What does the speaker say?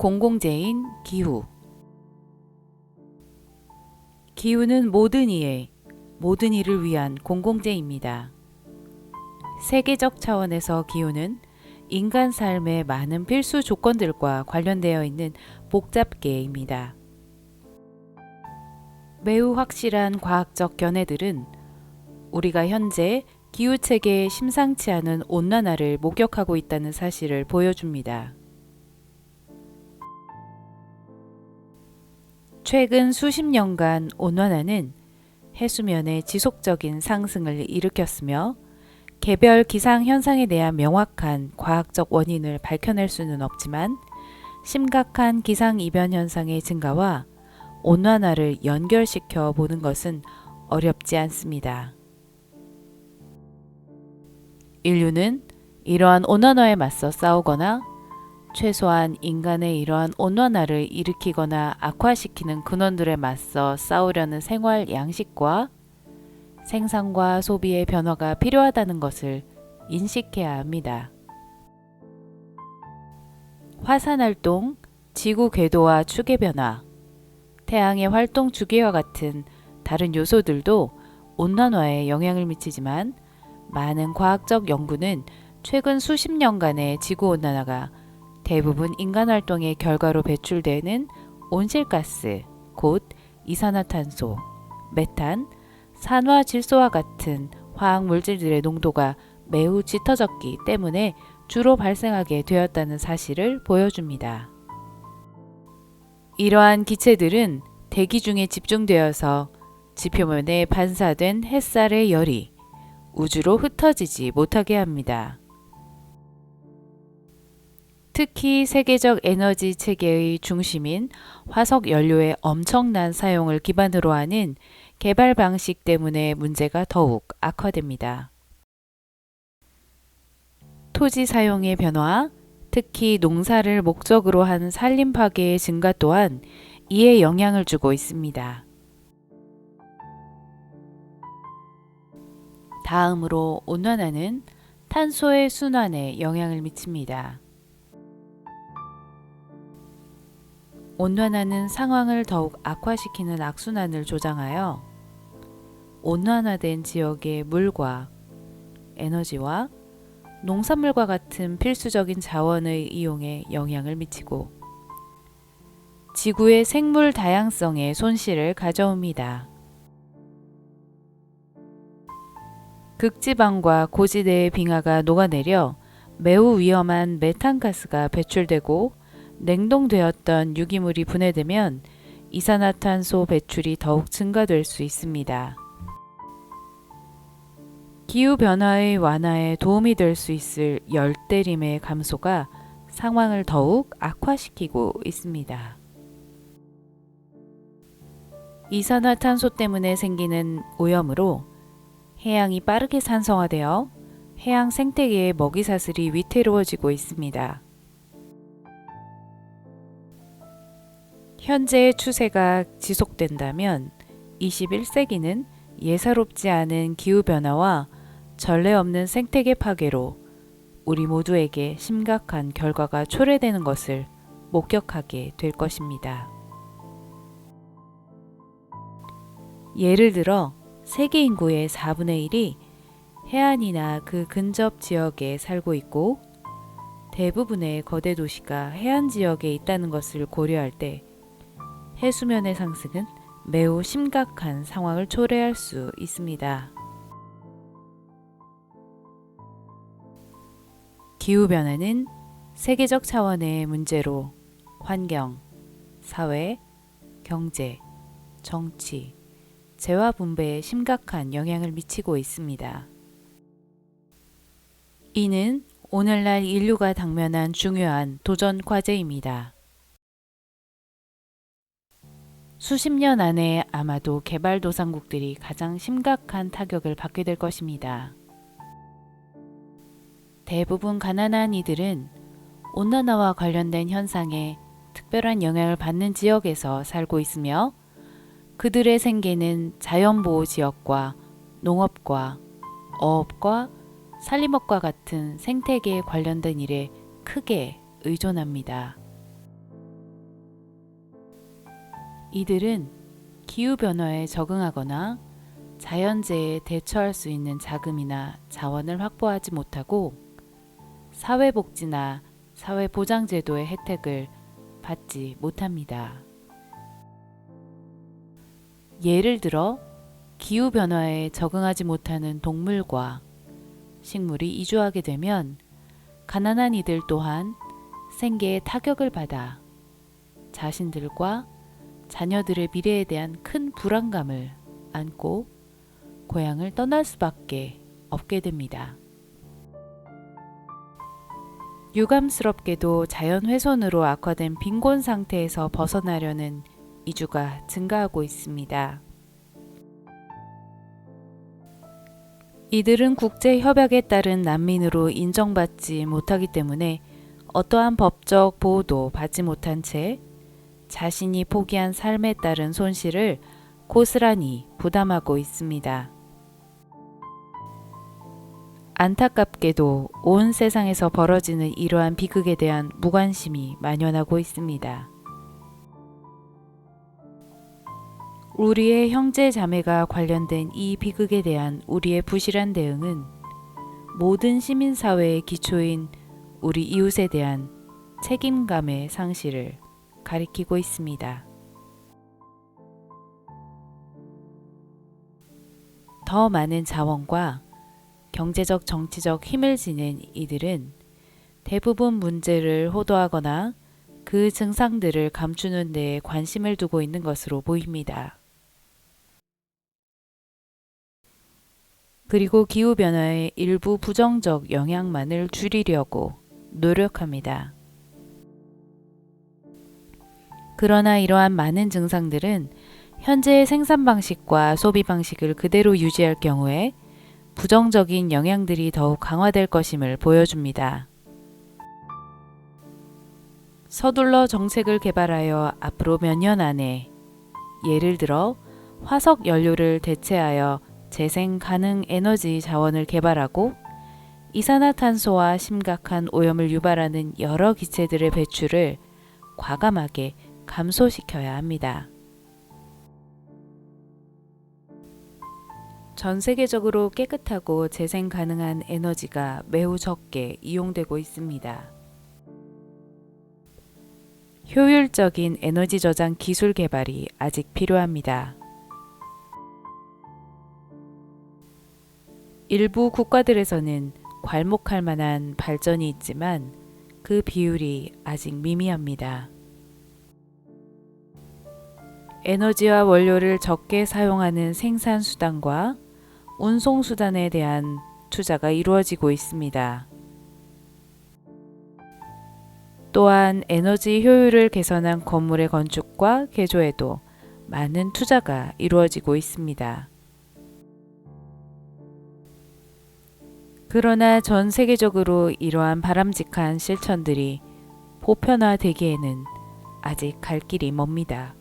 공공재인 기후 기후는 모든 이의 모든 일을 위한 공공재입니다. 세계적 차원에서 기후는 인간 삶의 많은 필수 조건들과 관련되어 있는 복잡계입니다. 매우 확실한 과학적 견해들은 우리가 현재 기후 체계의 심상치 않은 온난화를 목격하고 있다는 사실을 보여줍니다. 최근 수십 년간 온난화는 해수면의 지속적인 상승을 일으켰으며 개별 기상 현상에 대한 명확한 과학적 원인을 밝혀낼 수는 없지만 심각한 기상 이변 현상의 증가와 온난화를 연결시켜 보는 것은 어렵지 않습니다. 인류는 이러한 온난화에 맞서 싸우거나 최소한 인간의 이러한 온난화를 일으키거나 악화시키는 근원들에 맞서 싸우려는 생활 양식과 생산과 소비의 변화가 필요하다는 것을 인식해야 합니다. 화산 활동, 지구 궤도와 축의 변화, 태양의 활동 주기와 같은 다른 요소들도 온난화에 영향을 미치지만 많은 과학적 연구는 최근 수십 년간의 지구 온난화가 대부분 인간 활동의 결과로 배출되는 온실가스, 곧 이산화탄소, 메탄, 산화질소와 같은 화학 물질들의 농도가 매우 짙어졌기 때문에 주로 발생하게 되었다는 사실을 보여줍니다. 이러한 기체들은 대기 중에 집중되어서 지표면에 반사된 햇살의 열이 우주로 흩어지지 못하게 합니다. 특히 세계적 에너지 체계의 중심인 화석 연료의 엄청난 사용을 기반으로 하는 개발 방식 때문에 문제가 더욱 악화됩니다. 토지 사용의 변화, 특히 농사를 목적으로 한 산림 파괴의 증가 또한 이에 영향을 주고 있습니다. 다음으로 온난화는 탄소의 순환에 영향을 미칩니다. 온난화는 상황을 더욱 악화시키는 악순환을 조장하여 온난화된 지역의 물과 에너지와 농산물과 같은 필수적인 자원의 이용에 영향을 미치고 지구의 생물 다양성에 손실을 가져옵니다. 극지방과 고지대의 빙하가 녹아내려 매우 위험한 메탄가스가 배출되고 냉동되었던 유기물이 분해되면 이산화탄소 배출이 더욱 증가될 수 있습니다. 기후 변화의 완화에 도움이 될 수 있을 열대림의 감소가 상황을 더욱 악화시키고 있습니다. 이산화탄소 때문에 생기는 오염으로 해양이 빠르게 산성화되어 해양 생태계의 먹이사슬이 위태로워지고 있습니다. 현재의 추세가 지속된다면 21세기는 예사롭지 않은 기후변화와 전례 없는 생태계 파괴로 우리 모두에게 심각한 결과가 초래되는 것을 목격하게 될 것입니다. 예를 들어 세계 인구의 4분의 1이 해안이나 그 근접 지역에 살고 있고 대부분의 거대 도시가 해안 지역에 있다는 것을 고려할 때 해수면의 상승은 매우 심각한 상황을 초래할 수 있습니다. 기후변화는 세계적 차원의 문제로 환경, 사회, 경제, 정치, 재화 분배에 심각한 영향을 미치고 있습니다. 이는 오늘날 인류가 당면한 중요한 도전 과제입니다. 수십 년 안에 아마도 개발도상국들이 가장 심각한 타격을 받게 될 것입니다. 대부분 가난한 이들은 온난화와 관련된 현상에 특별한 영향을 받는 지역에서 살고 있으며 그들의 생계는 자연보호 지역과 농업과 어업과 산림업과 같은 생태계에 관련된 일에 크게 의존합니다. 이들은 기후변화에 적응하거나 자연재해에 대처할 수 있는 자금이나 자원을 확보하지 못하고 사회복지나 사회보장제도의 혜택을 받지 못합니다. 예를 들어 기후변화에 적응하지 못하는 동물과 식물이 이주하게 되면 가난한 이들 또한 생계에 타격을 받아 자신들과 자녀들의 미래에 대한 큰 불안감을 안고 고향을 떠날 수밖에 없게 됩니다. 유감스럽게도 자연 훼손으로 악화된 빈곤 상태에서 벗어나려는 이주가 증가하고 있습니다. 이들은 국제 협약에 따른 난민으로 인정받지 못하기 때문에 어떠한 법적 보호도 받지 못한 채 자신이 포기한 삶에 따른 손실을 고스란히 부담하고 있습니다. 안타깝게도 온 세상에서 벌어지는 이러한 비극에 대한 무관심이 만연하고 있습니다. 우리의 형제 자매가 관련된 이 비극에 대한 우리의 부실한 대응은 모든 시민사회의 기초인 우리 이웃에 대한 책임감의 상실을 가리키고 있습니다. 더 많은 자원과 경제적 정치적 힘을 지닌 이들은 대부분 문제를 호도하거나 그 증상들을 감추는 데에 관심을 두고 있는 것으로 보입니다. 그리고 기후변화의 일부 부정적 영향만을 줄이려고 노력합니다. 그러나 이러한 많은 증상들은 현재의 생산 방식과 소비 방식을 그대로 유지할 경우에 부정적인 영향들이 더욱 강화될 것임을 보여줍니다. 서둘러 정책을 개발하여 앞으로 몇 년 안에 예를 들어 화석 연료를 대체하여 재생 가능 에너지 자원을 개발하고 이산화탄소와 심각한 오염을 유발하는 여러 기체들의 배출을 과감하게 감소시켜야 합니다. 전 세계적으로 깨끗하고 재생 가능한 에너지가 매우 적게 이용되고 있습니다. 효율적인 에너지 저장 기술 개발이 아직 필요합니다. 일부 국가들에서는 괄목할 만한 발전이 있지만 그 비율이 아직 미미합니다. 에너지와 원료를 적게 사용하는 생산 수단과 운송 수단에 대한 투자가 이루어지고 있습니다. 또한 에너지 효율을 개선한 건물의 건축과 개조에도 많은 투자가 이루어지고 있습니다. 그러나 전 세계적으로 이러한 바람직한 실천들이 보편화되기에는 아직 갈 길이 멉니다.